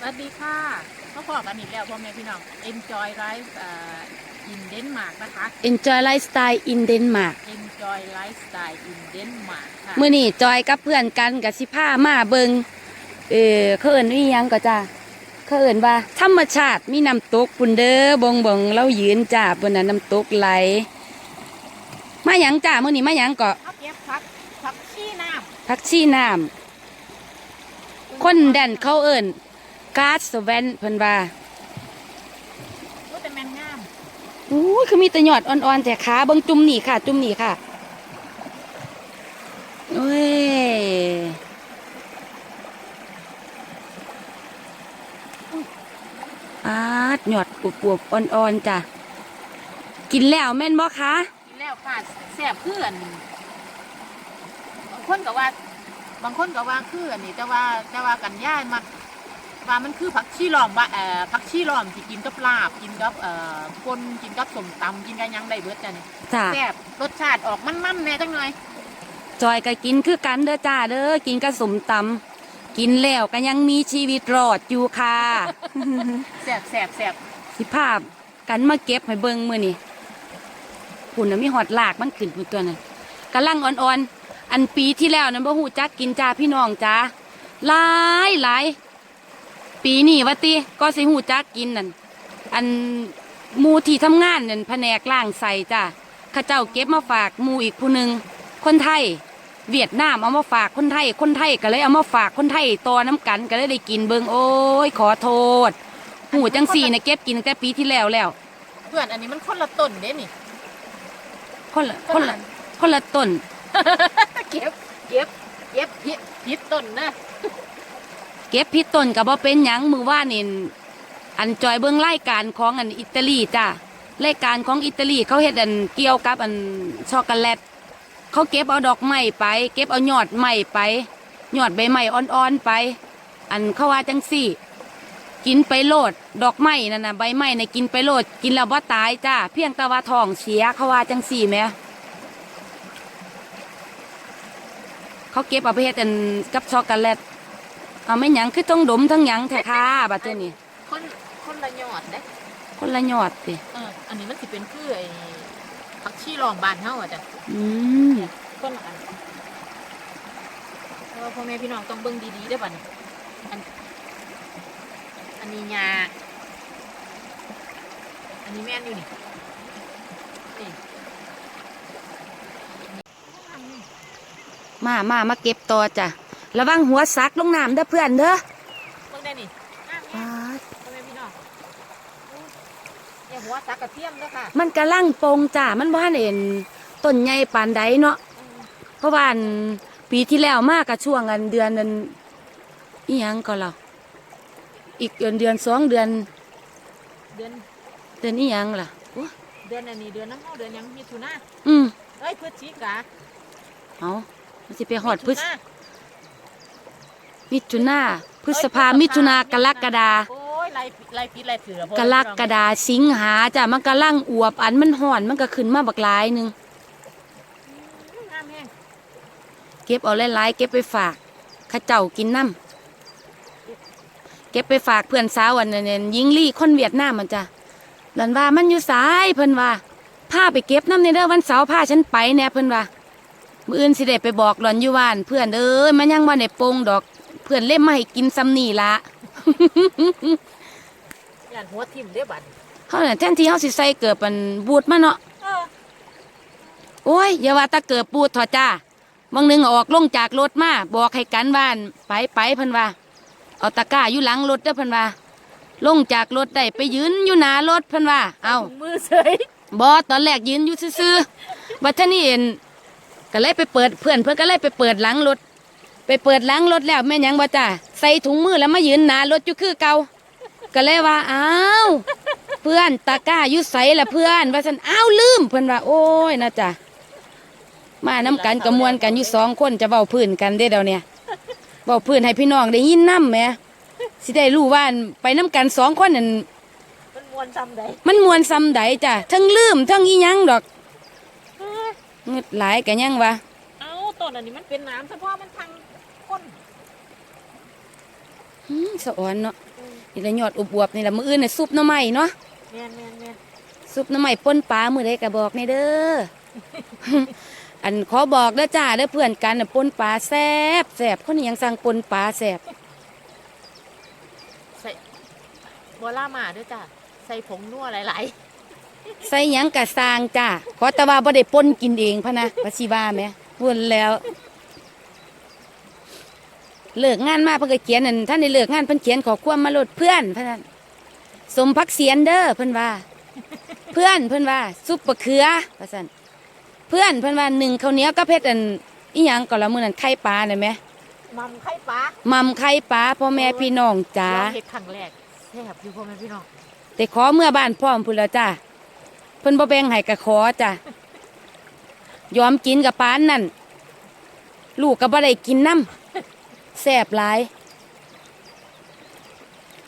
สวัสดีค่ะเขาพอกันอีกแล้วพ่อแม่พี่น้อง Enjoy Life เอ่อ in Denmark นะคะ Enjoy Lifestyle in Denmark Enjoy Lifestyle in Denmark ค่ะ มื้อนี้จอยกับเพื่อนกันกับสิพามาเบิงเออเขาเอิ้นว่าอิหยังก็จ้าเขาเอิ้นว่า ธรรมชาติมีน้ำตกปุ่นเด้อบงบงเรายืนจ้าบนนั้นน้ำตกไหล มาหยังจ้ามื้อนี้มาหยังก็เขาเก็บพักพักชี้น้พักชีน้ำำคนแดนเขาเอิ้น กาสเวนเพิ่นว่ารู้แต่แมงงามอู้ยคือมีแต่ยอดอ่อนๆแต่ขาเบิ่งจุ่มนี่ค่ะ จุ่มนี่ค่ะโอ้ยอาดยอดปวบๆอ่อนๆจ้ะกินแล้วแม่นบ่คะกินแล้วค่ะแซ่บเพื่อนบางคนก็ว่า บางคนก็ว่าคืออันนี้แต่ว่าแต่ว่ากันย่ายมา ว่ามันคือผักชีล้อมว่าเอ่อผักชีล้อมที่กินกับลาบกินกับเอ่อปนกินกับส้มตำกินกับหยังได้เบิดจ้ะนี่จ้ะแซ่บรสชาติออกมันๆแน่จังหน่อยจอยก็กินคือกันเด้อจ้าเด้อกินกระสมตำกินแล้วก็ยังมีชีวิตรอดอยู่ค่ะ แซ่บแซ่บแซ่บสิภาพกันมาเก็บให้เบิ่งมื้อนี้หุ่นน่ะมีหอดลากมันขึ้นพุ่นตัวนั้นกำลังอ่อนๆอันปีที่แล้วนั้นบ่ฮู้จักกินจ้าพี่น้องจ้าหลายหลาย ปีนี้ว่าติก็สิฮู้จักกินนั่นอันหมู่ที่ทำงานนั่นแผนกล่างใส่จ้าเข้าเจ้าเก็บมาฝากหมู่อีกผู้หนึงคนไทย เวียดนามเอามาฝากคนไทย คนไทยก็เลยเอามาฝากคนไทยต่อน้ำกันก็เลยได้กินเบิ่งโอ้ยขอโทษหูจังสี่นะเก็บกินตั้งแต่ปีที่แล้วแล้วเพื่อนอันนี้มันคนละต้นเด้นี่ คนละคนละคนละต้น เก็บเก็บเก็บพิษพิษต้นนะ เก็บพิษต้นกับว่าเป็นหยังมือว่านี่อันจอยเบิ้องรายการของอันอิตาลีจ้ารายการของอิตาลีเขาเฮ็ดอันเกี่ยวกับอันช็อกโกแลตเขาเก็บเอาดอกไม้ไป เก็บเอายอดไม้ไปยอดใบไม้อ่อนๆไป อันเขาว่าจังสี่ กินไปโลดดอกไม้นั่นน่ะใบไม้ในกินไปโลดกินแล้วว่าตายจ้าเพียงแต่ว่าท้องเสียเขาว่าจังสี่แหมเขาเก็บเอาไปเฮ็ดอันกับช็อกโกแลต เอาไม่หยังคือต้องดมทั้งหยังแท้ค่ะบัดเจ้านี่คนคนละยอดเด้คนละยอดติเอออันนี้มันสิเป็นคือไอ้ผักชีลอมบานเฮาอะจ้ะอืมคนละอันเออพ่อแม่พี่น้องต้องเบิ่งดีๆเด้อบัดนี้อันอันนี้ยาอันนี้แม่นอยู่นี่นี่มามามาเก็บต่อจ้ะ ระวังหัวซักลงน้ำเด้อเพื่อนเด้อเบิ่งได้นี่งามแฮะป๊าดพ่อแม่พี่น้องอู้อย่าหัวสักกระเทียมเด้อค่ะมันกะลังโปงจ้ะมันบ่ทันเห็นต้นใหญ่ปานใดเนาะอืมเพราะว่าอันปีที่แล้วมากกับช่วงอันเดือนนั้นอีหยังก็เราอีกเดือนเดือนสองเดือน เดือนเดือนอีหยังล่ะโอ้ยเดือนอันนี้เดือนน้ำเฮาเดือนหยังมิถุนาอืม เอ้ยพฤศจิกาเอามันสิไปหอดพฤษมิถุนา มิถุนาพฤษภามิถุนากรกฎาโอ้ยไล่ไล่พิษไล่เถื่อพ่อกรกฎาสิงหาจ้ะมันกระลังอวบอันมันห่อนมันก็ขึ้นมาบักหลายหนึงอืมงามแห้งเก็บเอาหลายๆเก็บไปฝากเข้าเจ้ากินน้ำเก็บไปฝากเพื่อนสาวอันนั้นนะยิงลี่คนเวียดนามมันจ้ะหลันว่ามันอยู่สายเพิ่นว่าพาไปเก็บน้ำในเด้อวันเสาร์พาฉันไปแหน่เพิ่นว่า มื้ออื่นสิได้ไปบอกหลอนอยู่บ้านเพื่อนเอ้ยมันยังบ่ได้โปงดอก เพื่อนเล่มมาให้กินซ้ำนี่ละย่านหัวทิ่มเด้อบัดเฮาน่ะแทนที่เฮาสิใส่เกิบมันบูดมาเนาะเออโอ้ยอย่าว่าแตะเกิบปูดเถอะจ้าบางหนึงออกลงจากรถมาบอกให้กันบ้านไปไปเพิ่นว่าเอาตะกร้าอยู่หลังรถเด้อเพิ่นว่าลงจากรถได้ไปยืนอยู่หน้ารถเพิ่นว่าเอาถุงมือเสยบอตอนแรกยืนอยู่ซื่อๆบัดเทานี้เห็นก็เลยไปเปิดเพื่อนเพื่อนก็เลยไปเปิดหลังรถ ไปเปิดหลังรถแล้วแม่นหยังบ่จ้าใส่ถุงมือแล้วมายืนหน้ารถอยู่คือเก่าก็เลยว่าอ้าวเพื่อนตะกร้าอยู่ใสละเพื่อน ว่าฉันอ้าวลืมเพิ่นว่า โอ้ยนะจ้ะมาน้กันกระมวลกันอยู่สองคนจะเว้าพื้นกันเด้อเดี๋ยวเนี้เว้าพื้นให้พี่น้องได้ยินนำแหมสิได้รู้ว่าไปน้กันสองคนนั่นมันมวนซ้ำใดมันมวนซ้ำใดจ้ะทั้งลืมทั้งอีหยังดอกเอ้ยเงึดหลายกันยังวะเอาต้นอันนี้มันเป็นน้ำเฉพาะมันทาง ก้นหืมสะอ่อนเนาะอืมนี่ละยอดอบวบๆนี่ละมื้ออื่นน่ะซุปหน่อไม้เนาะแม่นแม่นแม่นซุปหน้ำใหม่ป่นปลามือใดก็บอกในเด้อ อันขอบอกเด้อจ้าเด้อเพื่อนกันน่ะป่นปลาแซ่บแซ่บคนนี้ยังสั่งป่นปลาแซ่บใส่บัวล่ามาด้วยจ้ะใส่ผงนัวหลายใส่หยังกะสร้างจ้าขอแต่ว่าบ่ได้ป่นกินเองพะนะพระชีว่าแหม่พูดแล้ว เลิกงานมาเพิ่นก็เขียนนั่นท่านได้เลิกงานเพิ่นเขียนขอความมาโลดเพื่อนพะนั้นสมพักเสียนเด้อเพิ่นว่า เพื่อนเพิ่นว่าซุปบะเขือว่าซั่นเพื่อนเพิ่นว่าหนึ่งข้าวเหนียวกับเผ็ดอันอีหยังก็ละมื้อนั้นไข่ปลาน่ะแหมๆมัมไข่ปลามัมไข่ปลาพ่อแม่พี่น้องจ๋าลองเห็ดครั้งแรกแซ่บอยู่พ่อแม่พี่น้องแต่ขอเมื่อบ้านพร้อมพุ่นแล้วจ้าเพิ่นบ่แบ่งให้ก็ขอจ้ายอมกินกับปานนั่นลูกก็บ่ได้กินน้ำ แซ่บหลาย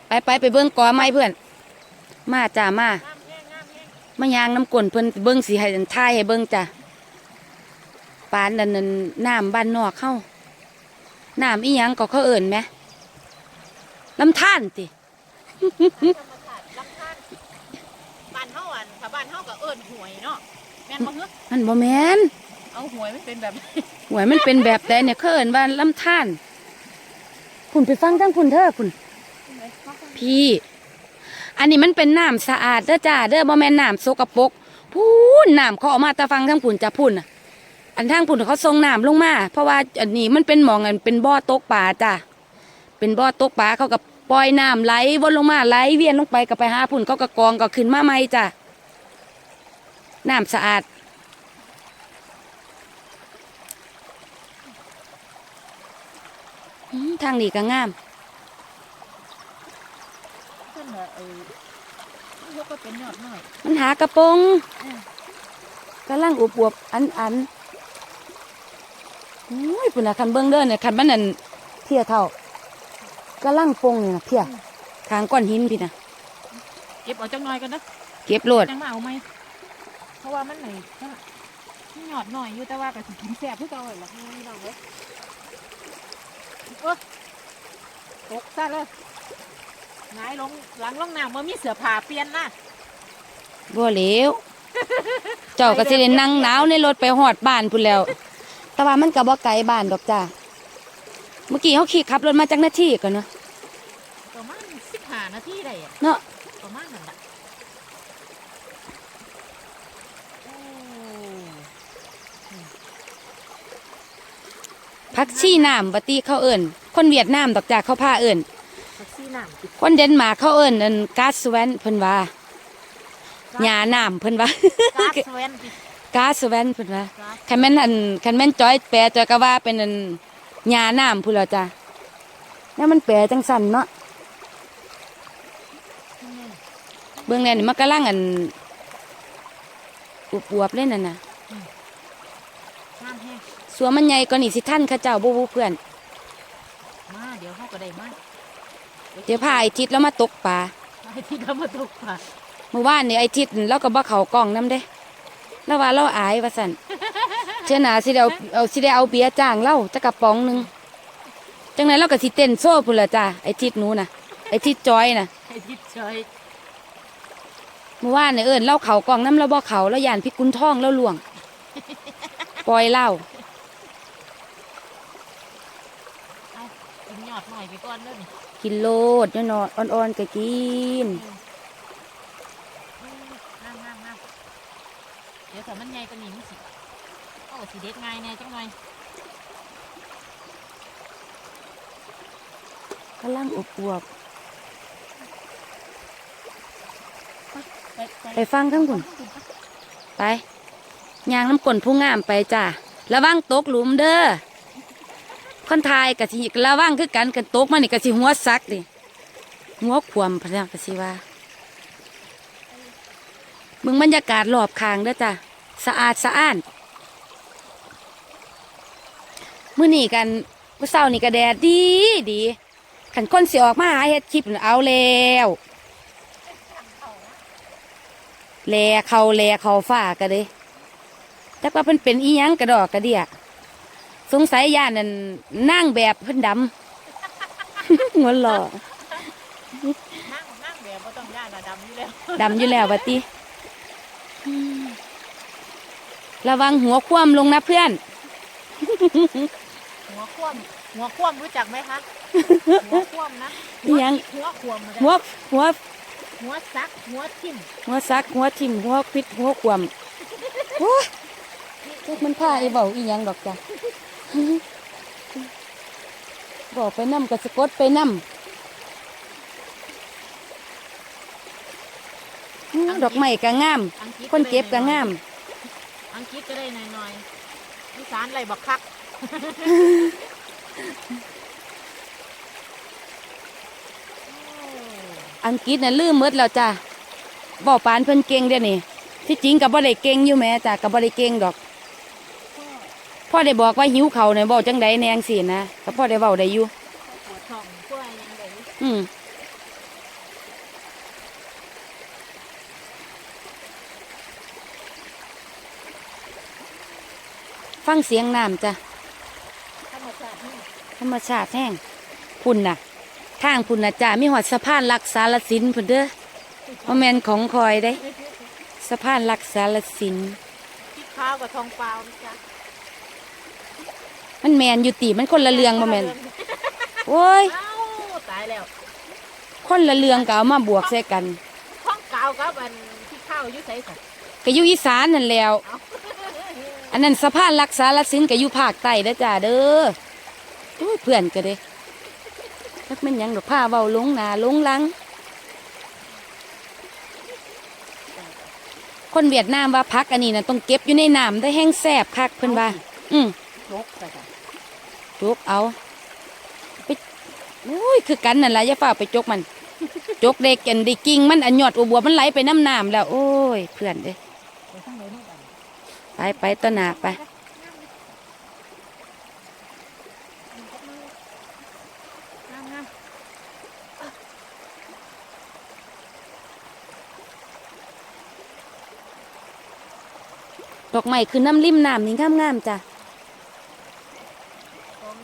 ไปไปไปเบิ่งกอไม้เพื่อน มาจ้ามางามแห้งงามแห้งมายางน้ำกลนเพิ่นเบิ่งสิให้ทายให้เบิ่งจ้ะปานนั่นนั่นน้ำบ้านนอกเข้าน้ำอีหยังก็เขาเอิ่นไหมลำธารติธรรมชาติลำธารบ้านเฮาอันถ้าบ้านเฮาก็เอิ้นหวยเนาะแม่นบ่ฮึมันบ่แม่นเอาหวยมันเป็นแบบหวยมันเป็นแบบใดเนี่ยเขาเอิ่นว่าลำธาร คุณไปฟังทั้งคุณเธอคุณพี่ อันนี้มันเป็นน้ำสะอาดเด้อจ้าเด้อบ่แม่นน้ำสกปรกพูนน้ำเขาออกมาตะฟังทั้งพุ่นจะพุ่นอันทางพุ่นเขาส่งน้ำลงมา เพราะว่าอันนี้มันเป็นหมองอันเป็นบ่อตกปลาจ้ะเป็นบ่อตกปลาเขากับปล่อยน้ำไหลวนลงมาไหลเวียนลงไปกับไปหาพุ่นเขาก็กองก็ขึ้นมาใหม่จ้ะน้ำสะอาด อืม ทางนี้ก็งามเพิ่นน่ะเออมันก็เป็นยอดหน่อยมันหากระโปรงอืมกำลังอวบๆอันอันๆอุ้ยปุ่นน่ะคันเบิ้งเด้อเนี่ยคันมันนั่นเพียเท่ากำลังปงนี่นะเพียทางก้อนหินพี่นะเก็บเอาจังหน่อยกันนะเก็บโลดจังมาเอาไหมเพราะว่ามันไหนมันหยอดหน่อยอยู่แต่ว่าก็สิกินแซ่บคือเก่าหั่นล่ะพี่น้องเอ้ย โอ๊ยตกซะเลยหงายลงหลังลงน้ำมันมีเสือผ่าเปลี่ยนนะบ่เหลวเจ้าก็สิได้นั่งหนาวในรถไปหอดบ้านพุ่นแล้ว แต่ว่ามันก็บ่ไกลบ้านดอกจ้าเมื่อกี้เขาขี่ขับรถมาจากหน้าที่ก่อนเนาะประมาณสิบห้านาทีได้อะเนาะประมาณนั้นแหละ พักชี่น้ำบัตีเขาเอิ้นคนเวียดนามดอกจ้าเขาพาเอิ้นแท็กซี่น้ำติดคนเดนมาร์กเขาเอิ้นอันกาสแวนเพิ่นว่าหญ้าน้ำเพิ่นว่าก๊าซเวนติดกาสแวนเพิ่นว่าก๊าซคันแม่นอันคันแม่นจอยแปลจอยก็ว่าเป็นอันหญ้าน้ำพุ่นแล้วจ้ะแล้วมันแปลจังสั่นเนาะอืมเบิ่งแน่นี่มันกำลังอันอวบๆเลยนั่นน่ะน้ำแห้ง สัวมันใหญ่กว่านี่สิท่านเขาเจ้าบ่ฮู้เพื่อน มาเดี๋ยวเขาก็ได้มาเดี๋ยวพาไอ้ทิศแล้วมาตกปลาไอ้ที่เขามาตกปลาเมื่อวานนี่ไอ้ทิศเราก็บ่เข้ากล้องนํเด้แล้วว่าเราอายว่าซั่นเชื่อหนาสิได้เอาเอาสิได้เอาเบียร์จ้างเราจักกระป๋องหนึงจังไดเราก็สิเต้นโซ่พุ่นล่ะจ้ะไอ้ทิศหนูน่ะไอ้ทิศจอยน่ะไอ้ที่เฉยเมื่อวานเนี่ยเอิญเล่าเขากล่องน้ำเราบ่เขาแล้วยานพิกุลท่องแล้วลวง ปล่อยเล่าเอาเป็นหยอดหน่อยไป ก่อนเด้อนี่กินโลดเนาะเนาะอ่อนๆก็กินอืมน้ำน้ำน้ำเดี๋ยวถ้ามันใหญ่กว่านี้มันสิโอ้สิเด็ดง่ายแน่จังหน่อยกำลังอบอวบไปไปไปฟังทั้งคุนไปยางน้ำกลนผู้งามไปจ้าระวังตกหลุมเด้อ คนทายกะสิระวังคือกันกันตกมานี่กะสิหัวซักดิหัวขวมพะนะกะสิว่ามึงบรรยากาศรอบข้างเด้อจ้าสะอาดสะอ้านมื้อนี้กันมื้อเช้านี่ก็แดดดีดีขันคนเสิออกมาหาเฮ็ดคลิปเอาแล้วแลเขาแลเขาฟ้าก็เด้แต่ว่าเพิ่นเป็นอีหยังกระดอกกระเดีย สงสัยย่านนั่นนั่งแบบเพิ่นดำหัวหล่อนั่งนั่งแบบบ่ต้องย่านระดำอยู่แล้วดำอยู่แล้ววะติอืมระวังหัวคว่ำลงนะเพื่อน หัวคว่ำหัวคว่ำรู้จักไหมคะหัวคว่ำนะอิหยัง หัวคว่ำมาได้หัวหัวหัวซักหัวทิ่มหัวซักหัวทิ่มหัวพิษหัวคว่ำโอ้ยพวกมันพาไอ้เบาอีหยังดอกจ้ะ บอกไปนำกับสะกดไปนำอื้อดอกไม้ก็งามอังกฤษคนเก็บก็งาม อังกฤษก็ได้หน่อยๆอีสานไรบักคักอังกฤษน่ะลืมหมดแล้วจ้ะบอกปานเพิ่นเก่งเดี๋ยวนี้ที่จริงกับบ่ได้เก่งอยู่แหม่จ้ะกับบ่ได้เก่งดอก พ่อได้บอกว่าหิวเขาวเนี่ยบอกจังใดแนงสินะก็พ่อได้เว้าได้อยู่ปวดท้องกล้วยยังไงอืมฟังเสียงน้ำจ้ะธรรมชาตินี่ธรรมชาติแห้งพุ่นน่ะ ทางพุ่นน่ะจ้ะมีหอดสะพานรักษาลสินพุ่นเด้อบ่แม่นของคอยได้ สะพานรักษาลสินที่ข้าวกับทองเปล่านะจ๊ะ มันแมนอยู่ติมันคนละเรื่องบ่แม่นโอ้ยเอ้าตายแล้วคนละเรื่องก็เอามาบวกใส่กันท้องเก่ากับอันที่ข้าวอยุ่ใส่สัตว์ก็อยู่อีสานนั่นแหล้ว เอาอันนั้นสะพานรักษาลสินก็อยู่ภาคใต้เด้อจ้าเด้อโอ้ยเพื่อนก็เด้จักแม่นหยังดอกผ้าเว้าลงหน้าลงหลัง คนเวียดนามว่าพักอันนี้น่ะต้องเก็บอยู่ในน้ำได้แห้งแซ่บคักเพิ่นว่าอืม ลกไปจ้ะ จกเอาไปโอ้ยคือกันนั่นแหละอย่าฝ่าไปจกมันจกเด็กกันได้กิ่งมันอันยอดอุบัวมันไหลไปน้ำน้ำแล้ว โอ้ย เพื่อนเด้ไปไปต้นหนาไปดอกไม้คือน้ำริมน้ำนี่งามงามๆจ้ะ ของ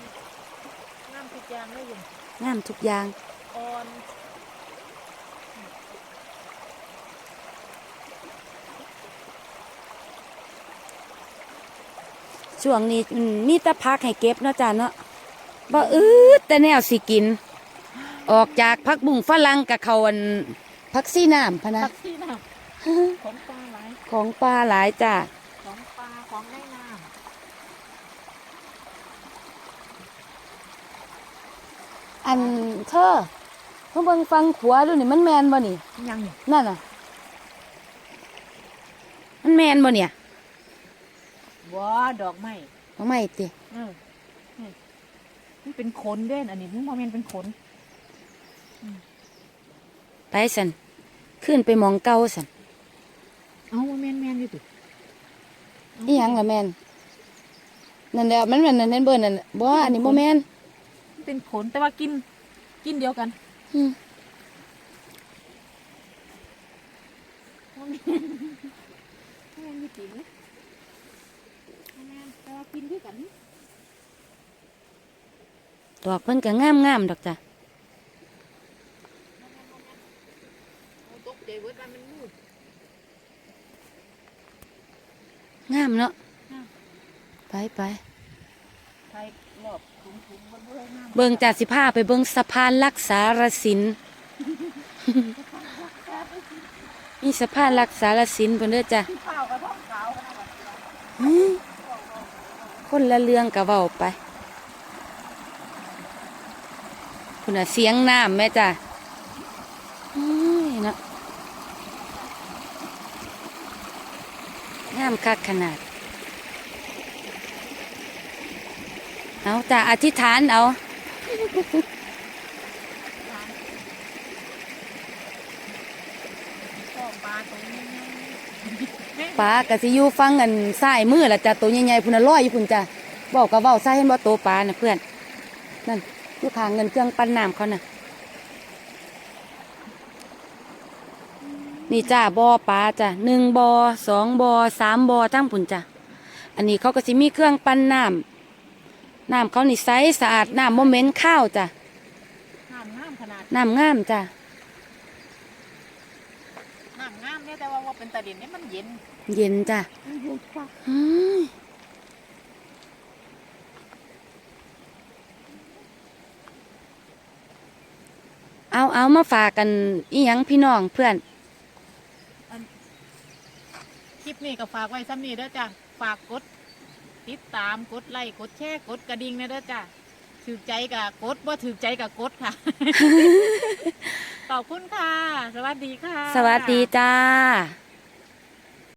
งามทุกอย่างเลยอยู่ งามทุกอย่างอ่อนช่วงนี้อืมมีแต่พักให้เก็บเนาะจ้ะเนาะบ่อืดแต่แนวสิกิน ออกจากพักบุ้งฝรั่งกับเขาอันพักซี่น้ำพะนะผักชีน้ำของปลาหลาย ของปลาหลายจ้ะ ของปลาของในน้ อั นเธอเพิ่งเบิ่งฟังขวาดูนี่มันแมนบ่นี่ำยังนั่นน่ะ มันแมนบ่เนี่ยว้าดอกไม้บ่ไม่ติเออนี่มันเป็นขนเด้นอันนี้มันโมเมนเป็นขนไปสันขึ้นไปหมองเก่าสันเอาโมเมนแมนอยู่ติอีหยังล่ะแมนนั่นแหละมันมันนั่นเบิ่นนั่นน่ะบ่อันนี้บ่แมนมัน เป็นขนแต่ว่ากินกินเดียวกันอืมโมเมนโมเมนอยู่ติโมเมนแต่ว่ากินด้วยกันนี่ดอกเพิ่นก็งามงามๆดอกจ้ะเอาตกใจเวิร์ดว่ามันมูดงามเนาะงามไปไปใครรอบถุงถุงมัน เบิ่งจากสิพาไปเบิ่งสะพานรักษารสิลนมีสะพานรักษารสินเพิ่นเด้อจ้ะคนละเรื่องก็เว้าไปคุณน่ะเสียงน้ำแม่จ้ะนาะงามคักขนาด เอาจ้ะอธิษฐานเอาพ่อปลาตรงนี้ปลากะสิอยู่ฟังอันซ้ายมือละจ้ะตัวใหญ่ๆพุ่นน่ะลอยอยู่พุ่นจ้ะบอกกับเว้าซ้ายเห็นบ่โตปลาน่ะเพื่อนนั่นอยู่ข้างเงินเครื่องปั้นน้ำเขาน่ะนี่จ้าบ่อปลาจ้ะหนึ่งบ่อสองบ่อสามบ่อทั้งพุ่นจ้ะอันนี้เขาก็สิมีเครื่องปั้นน้ำ น้ำเขานี่ใสสะอาดน้ำโมเหมนข้าวจ้ะน้ำำงามขนาดน้ำงามจ้ะน้ำงามเนี่ยแต่ว่าว่าเป็นตะดินเนี่ยมันเย็น เย็นจ้ะมันเย็นค่ะอืมเอาเอามาฝากกันอีหยังพี่น้องเพื่อน คลิปนี้ก็ฝากไว้ซ้ำนี้เด้อจ้ะ ฝากกด ติดตามกดไลค์กดแชร์กดกระดิ่งนะเด้อจ้ะถือใจกับกดว่าถือใจกับกดค่ะ ขอบคุณค่ะ สวัสดีค่ะ สวัสดีจ้า